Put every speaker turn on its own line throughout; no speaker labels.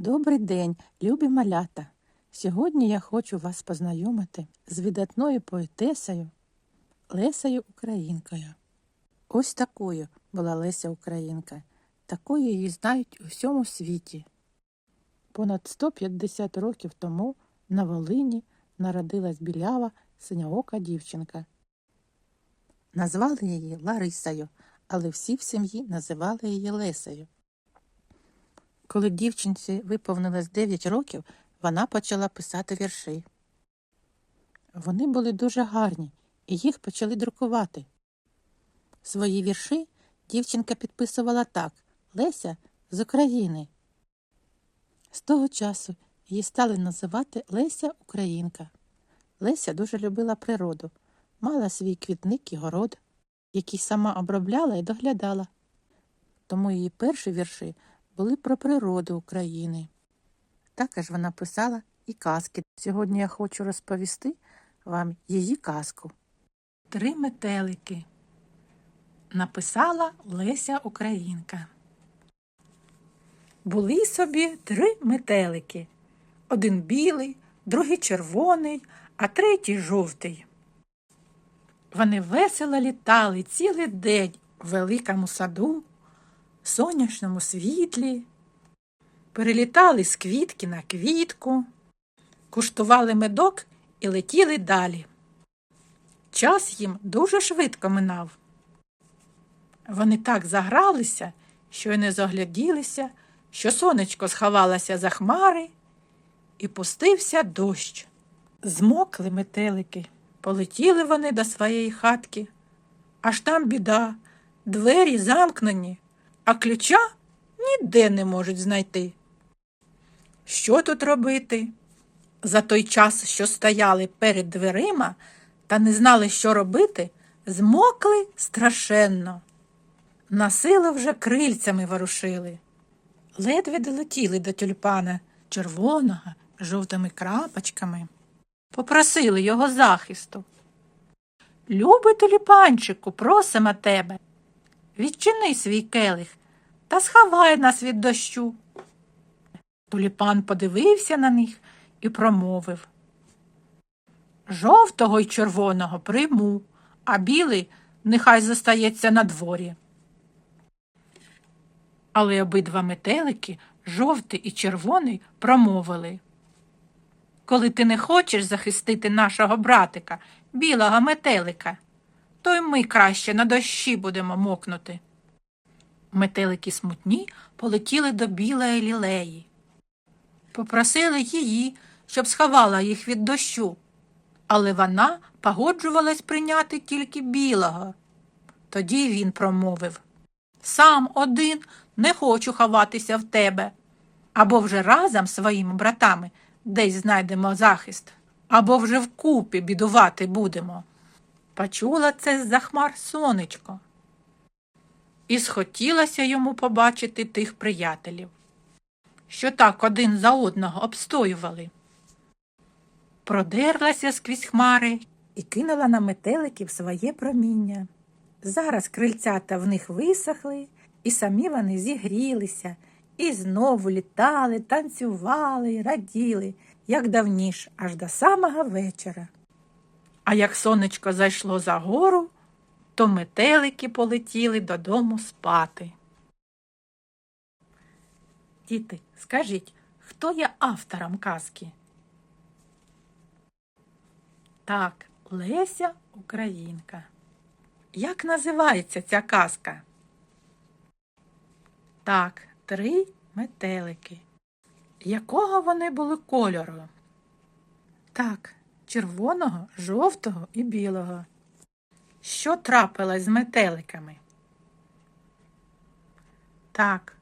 Добрий день, любі малята! Сьогодні я хочу вас познайомити з видатною поетесою Лесею Українкою. Ось такою була Леся Українка. Такою її знають у всьому світі. Понад 150 років тому на Волині народилась білява синьоока дівчинка. Назвали її Ларисою, але всі в сім'ї називали її Лесею. Коли дівчинці виповнилось 9 років, вона почала писати вірші. Вони були дуже гарні, і їх почали друкувати. Свої вірші дівчинка підписувала так Леся з України. З того часу її стали називати Леся Українка. Леся дуже любила природу, мала свій квітник і город, який сама обробляла і доглядала. Тому її перші вірші були про природу України. Також вона писала і казки. Сьогодні я хочу розповісти вам її казку. Три метелики написала Леся Українка. Були собі три метелики. Один білий, другий червоний, а третій жовтий. Вони весело літали цілий день у великому саду, сонячному світлі, перелітали з квітки на квітку, куштували медок і летіли далі. Час їм дуже швидко минав. Вони так загралися, що й не загляділися, що сонечко сховалося за хмари, і пустився дощ. Змокли метелики, полетіли вони до своєї хатки. Аж там біда, двері замкнені, а ключа ніде не можуть знайти. Що тут робити? За той час, що стояли перед дверима та не знали, що робити, змокли страшенно. На силу вже крильцями ворушили. Ледве долетіли до тюльпана червоного, жовтими крапочками. Попросили його захисту. Любий тюльпанчику, просимо тебе. Відчини свій келих та сховай нас від дощу. Туліпан подивився на них і промовив Жовтого й червоного прийму, а білий нехай зостається на дворі. Але обидва метелики, жовтий і червоний, промовили Коли ти не хочеш захистити нашого братика, білого метелика, то й ми краще на дощі будемо мокнути. Метелики смутні полетіли до білої лілеї. Попросили її, щоб сховала їх від дощу, але вона погоджувалась прийняти тільки білого. Тоді він промовив Сам один не хочу ховатися в тебе. Або вже разом своїми братами десь знайдемо захист, або вже вкупі бідувати будемо. Почула це з-за хмар сонечко. І схотілося йому побачити тих приятелів, що так один за одного обстоювали. Продерлася сквізь хмари і кинула на метеликів своє проміння. Зараз крильцята в них висохли, і самі вони зігрілися, і знову літали, танцювали, раділи, як давніш, аж до самого вечора. А як сонечко зайшло за гору, то метелики полетіли додому спати. Діти, скажіть, хто є автором казки? Так, Леся Українка. Як називається ця казка? Так, три метелики. Якого вони були кольору? Так, червоного, жовтого і білого. Що трапилось з метеликами? Так,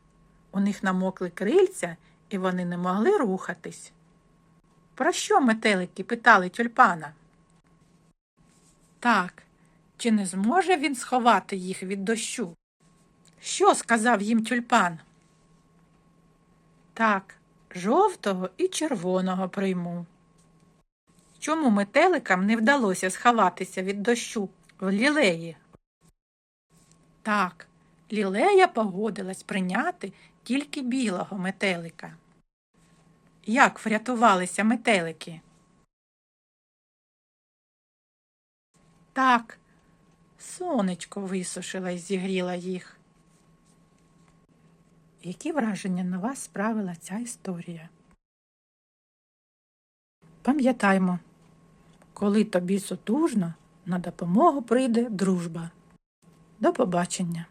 у них намокли крильця, і вони не могли рухатись. Про що метелики питали тюльпана? Так, чи не зможе він сховати їх від дощу? Що сказав їм тюльпан? Так, жовтого і червоного прийму. Чому метеликам не вдалося сховатися від дощу в лілеї? Так, лілея погодилась прийняти тільки білого метелика. як врятувалися метелики? Так, сонечко висушило і зігріло їх. Які враження на вас справила ця історія? Пам'ятаймо, коли тобі сутужно, на допомогу прийде дружба. До побачення!